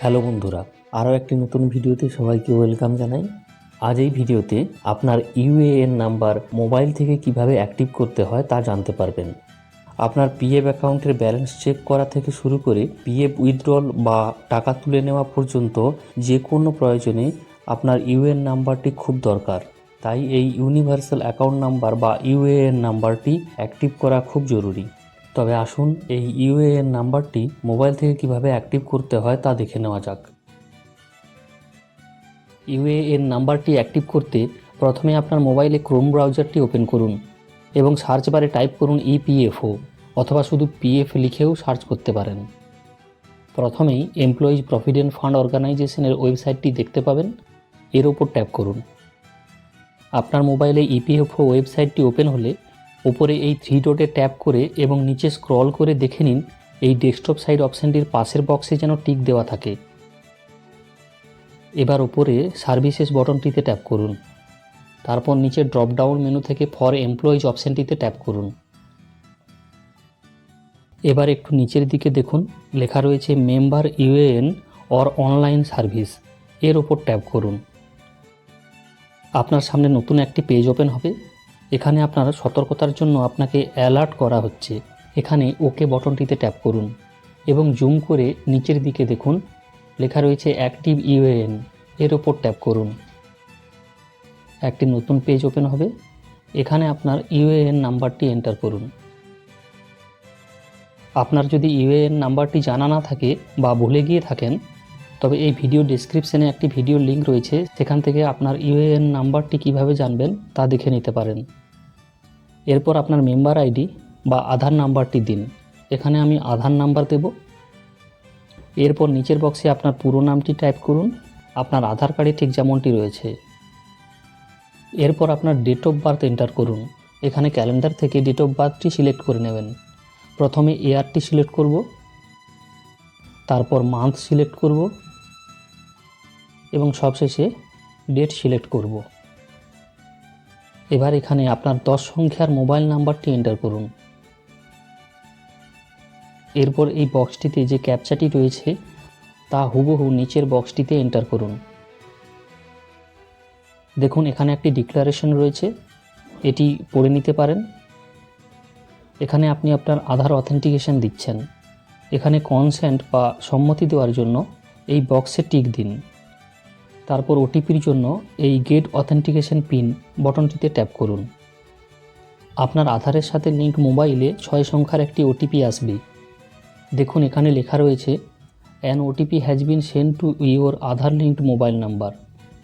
Hello বন্ধুরা, আরও একটি নতুন ভিডিওতে সবাইকে ওয়েলকাম জানাই। আজ এই ভিডিওতে আপনার ইউএএন নাম্বার মোবাইল থেকে কীভাবে অ্যাক্টিভ করতে হয় তা জানতে পারবেন। আপনার পিএফ অ্যাকাউন্টের ব্যালেন্স চেক করা থেকে শুরু করে পিএফ উইথড্রল বা টাকা তুলে নেওয়া পর্যন্ত যে কোনো প্রয়োজনে আপনার ইউএএন নাম্বারটি খুব দরকার। তাই এই ইউনিভার্সাল অ্যাকাউন্ট নাম্বার বা ইউএএন নাম্বারটি অ্যাক্টিভ করা খুব জরুরি। তবে আসুন এই ইউএএন নাম্বারটি মোবাইল থেকে কীভাবে অ্যাক্টিভ করতে হয় তা দেখে নেওয়া যাক। ইউএএন নাম্বারটি অ্যাক্টিভ করতে প্রথমে আপনার মোবাইলে ক্রোম ব্রাউজারটি ওপেন করুন এবং সার্চ বারে টাইপ করুন ইপিএফও অথবা শুধু পিএফ লিখেও সার্চ করতে পারেন। প্রথমেই এমপ্লয়িজ প্রভিডেন্ট ফান্ড অর্গানাইজেশনের ওয়েবসাইটটি দেখতে পাবেন। এর ওপর ট্যাপ করুন। আপনার মোবাইলে ইপিএফও ওয়েবসাইটটি ওপেন হলে উপরে এই থ্রি ডটে ট্যাপ করে এবং নিচে স্ক্রল করে দেখে নিন, এই ডেস্কটপ সাইড অপশানটির পাশের বক্সে যেন টিক দেওয়া থাকে। এবার উপরে সার্ভিসেস বটনটিতে ট্যাপ করুন। তারপর নিচে ড্রপ ডাউন মেনু থেকে ফর এমপ্লয়িজ অপশানটিতে ট্যাপ করুন। এবার একটু নিচের দিকে দেখুন, লেখা রয়েছে member UAN or online service এর ওপর ট্যাপ করুন। আপনার সামনে নতুন একটি পেজ ওপেন হবে। এখানে আপনার সতর্কতার জন্য আপনাকে অ্যালার্ট করা হচ্ছে। এখানে ওকে বটনটিতে ট্যাপ করুন এবং জুম করে নিচের দিকে দেখুন। লেখা রয়েছে অ্যাক্টিভ ইউএএন। এর ওপর ট্যাপ করুন। একটি নতুন পেজ ওপেন হবে। এখানে আপনার ইউএএন নাম্বারটি এন্টার করুন। আপনার যদি ইউএএন নাম্বারটি জানা না থাকে বা ভুলে গিয়ে থাকেন তবে এই ভিডিও ডিসক্রিপশনে একটি ভিডিও লিঙ্ক রয়েছে, সেখান থেকে আপনার ইউএএন নাম্বারটি কীভাবে জানবেন তা দেখে নিতে পারেন। এরপর আপনার মেম্বার আইডি বা আধার নাম্বারটি দিন। এখানে আমি আধার নাম্বার দেব। এরপর নিচের বক্সে আপনার পুরো নামটি টাইপ করুন। আপনার আধার কার্ডে ঠিক যেমনটি রয়েছে। এরপর আপনার ডেট অফ বার্থ এন্টার করুন। এখানে ক্যালেন্ডার থেকে ডেট অফ বার্থটি সিলেক্ট করে নেবেন। প্রথমে ইয়ারটি সিলেক্ট করব। তারপর মান্থ সিলেক্ট করব। এবং সবশেষে ডেট সিলেক্ট করব। এবার এখানে আপনার দশ সংখ্যার মোবাইল নাম্বারটি এন্টার করুন। এরপর এই বক্সটিতে যে ক্যাপচাটি রয়েছে, তা হুবহু নিচের বক্সটিতে এন্টার করুন। দেখুন, এখানে একটি ডিক্লারেশন রয়েছে। এটি পড়ে নিতে পারেন। এখানে আপনি আপনার আধার অথেন্টিকেশন দিচ্ছেন। এখানে কনসেন্ট বা সম্মতি দেওয়ার জন্য এই বক্সে টিক দিন। তারপর ওটিপির জন্য এই গেট অথেন্টিকেশন পিন বটনটিতে ট্যাপ করুন। আপনার আধারের সাথে লিঙ্ক মোবাইলে ছয় সংখ্যার একটি ওটিপি আসবে। দেখুন, এখানে লেখা রয়েছে an OTP has been send to your Aadhaar linked mobile number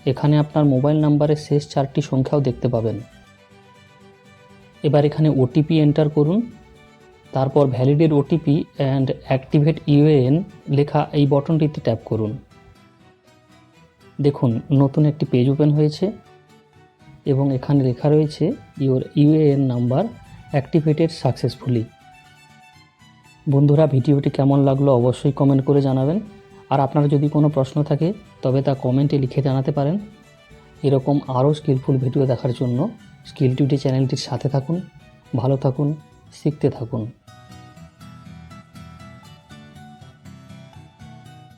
এখানে আপনার মোবাইল নাম্বারের শেষ চারটি সংখ্যাও দেখতে পাবেন। এবার এখানে ওটিপি এন্টার করুন। তারপর validate OTP and activate UAN লেখা এই বটনটিতে ট্যাপ করুন। দেখুন, নতুন একটি পেজ ওপেন হয়েছে এবং এখানে লেখা রয়েছে your UAN number activated successfully বন্ধুরা, ভিডিওটি কেমন লাগল অবশ্যই কমেন্ট করে জানাবেন। আর আপনার যদি কোনো প্রশ্ন থাকে, তবে তা কমেন্টে লিখে জানাতে পারেন। এরকম আরও স্কিলফুল ভিডিও দেখার জন্য স্কিল টিউটি চ্যানেলটির সাথে থাকুন, ভালো থাকুন, শিখতে থাকুন।